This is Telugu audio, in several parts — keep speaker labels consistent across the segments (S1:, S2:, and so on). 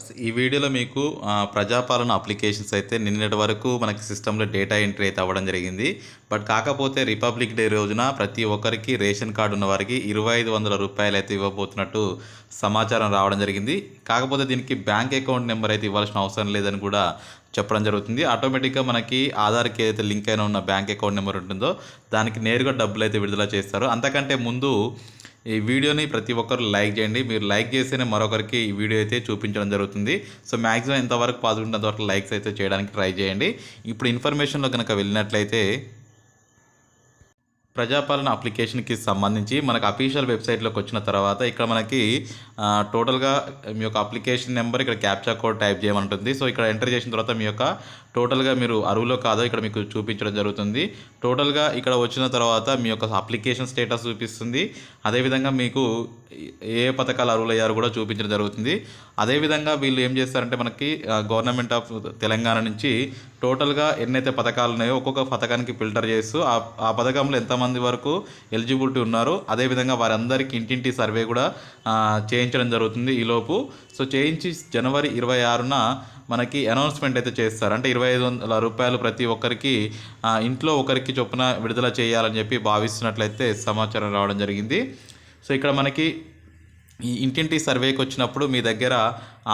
S1: ఈ వీడియోలో మీకు ప్రజాపాలన అప్లికేషన్స్ అయితే నిన్నటి వరకు మనకి సిస్టంలో డేటా ఎంట్రీ అయితే అవ్వడం జరిగింది. బట్ కాకపోతే రిపబ్లిక్ డే రోజున ప్రతి ఒక్కరికి రేషన్ కార్డు ఉన్న వారికి ఇరవై ఐదు వందల రూపాయలు అయితే ఇవ్వబోతున్నట్టు సమాచారం రావడం జరిగింది. కాకపోతే దీనికి బ్యాంక్ అకౌంట్ నెంబర్ అయితే ఇవ్వాల్సిన అవసరం లేదని కూడా చెప్పడం జరుగుతుంది. ఆటోమేటిక్గా మనకి ఆధార్కి ఏదైతే లింక్ అయిన ఉన్న బ్యాంక్ అకౌంట్ నెంబర్ ఉంటుందో దానికి నేరుగా డబ్బులు అయితే విడుదల చేస్తారు. అంతకంటే ముందు ఈ వీడియోని ప్రతి ఒక్కరు లైక్ చేయండి. మీరు లైక్ చేస్తేనే మరొకరికి ఈ వీడియో అయితే చూపించడం జరుగుతుంది. సో మ్యాక్సిమం ఎంతవరకు పాజిబుల్ అంతవరకు లైక్స్ అయితే చేయడానికి ట్రై చేయండి. ఇప్పుడు ఇన్ఫర్మేషన్లో కనుక వెళ్ళినట్లయితే ప్రజాపాలన అప్లికేషన్కి సంబంధించి మనకు అఫీషియల్ వెబ్సైట్లోకి వచ్చిన తర్వాత ఇక్కడ మనకి టోటల్గా మీ యొక్క అప్లికేషన్ నెంబర్ ఇక్కడ క్యాప్చా కోడ్ టైప్ చేయమంటుంది. సో ఇక్కడ ఎంటర్ చేసిన తర్వాత మీ యొక్క టోటల్గా మీరు అరువులో కాదో ఇక్కడ మీకు చూపించడం జరుగుతుంది. టోటల్గా ఇక్కడ వచ్చిన తర్వాత మీ యొక్క అప్లికేషన్ స్టేటస్ చూపిస్తుంది. అదేవిధంగా మీకు ఏ పథకాలు అరువులు అయ్యారు కూడా చూపించడం జరుగుతుంది. అదేవిధంగా వీళ్ళు ఏం చేస్తారంటే మనకి గవర్నమెంట్ ఆఫ్ తెలంగాణ నుంచి టోటల్గా ఎన్నైతే పథకాలు ఉన్నాయో ఒక్కొక్క పథకానికి ఫిల్టర్ చేస్తూ ఆ ఆ పథకంలో ఎంతమంది వరకు ఎలిజిబిలిటీ ఉన్నారో అదేవిధంగా వారందరికీ ఇంటింటి సర్వే కూడా చేయించడం జరుగుతుంది ఈలోపు సో చేయించి జనవరి ఇరవై ఆరున మనకి అనౌన్స్మెంట్ అయితే చేస్తారు. అంటే ఇరవై ఐదు వందల రూపాయలు ప్రతి ఒక్కరికి ఇంట్లో ఒకరికి చొప్పున విడుదల చేయాలని చెప్పి భావిస్తున్నట్లయితే సమాచారం రావడం జరిగింది. సో ఇక్కడ మనకి ఈ ఇంటింటి సర్వేకి వచ్చినప్పుడు మీ దగ్గర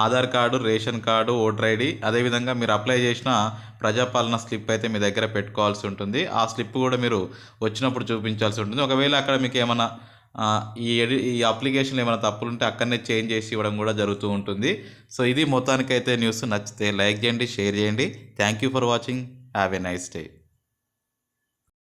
S1: Aadhaar card ration card voter ID అదేవిధంగా మీరు అప్లై చేసిన ప్రజాపాలన స్లిప్ అయితే మీ దగ్గర పెట్టుకోవాల్సి ఉంటుంది. ఆ స్లిప్ కూడా మీరు వచ్చినప్పుడు చూపించాల్సి ఉంటుంది. ఒకవేళ అక్కడ మీకు ఏమైనా ఈ ఎడి ఈ అప్లికేషన్ ఏమైనా తప్పులు ఉంటే అక్కడనే చేంజ్ చేసి ఇవ్వడం కూడా జరుగుతూ ఉంటుంది. సో ఇది మొత్తానికైతే న్యూస్ నచ్చితే లైక్ చేయండి షేర్ చేయండి. Thank you for watching. Have a nice day.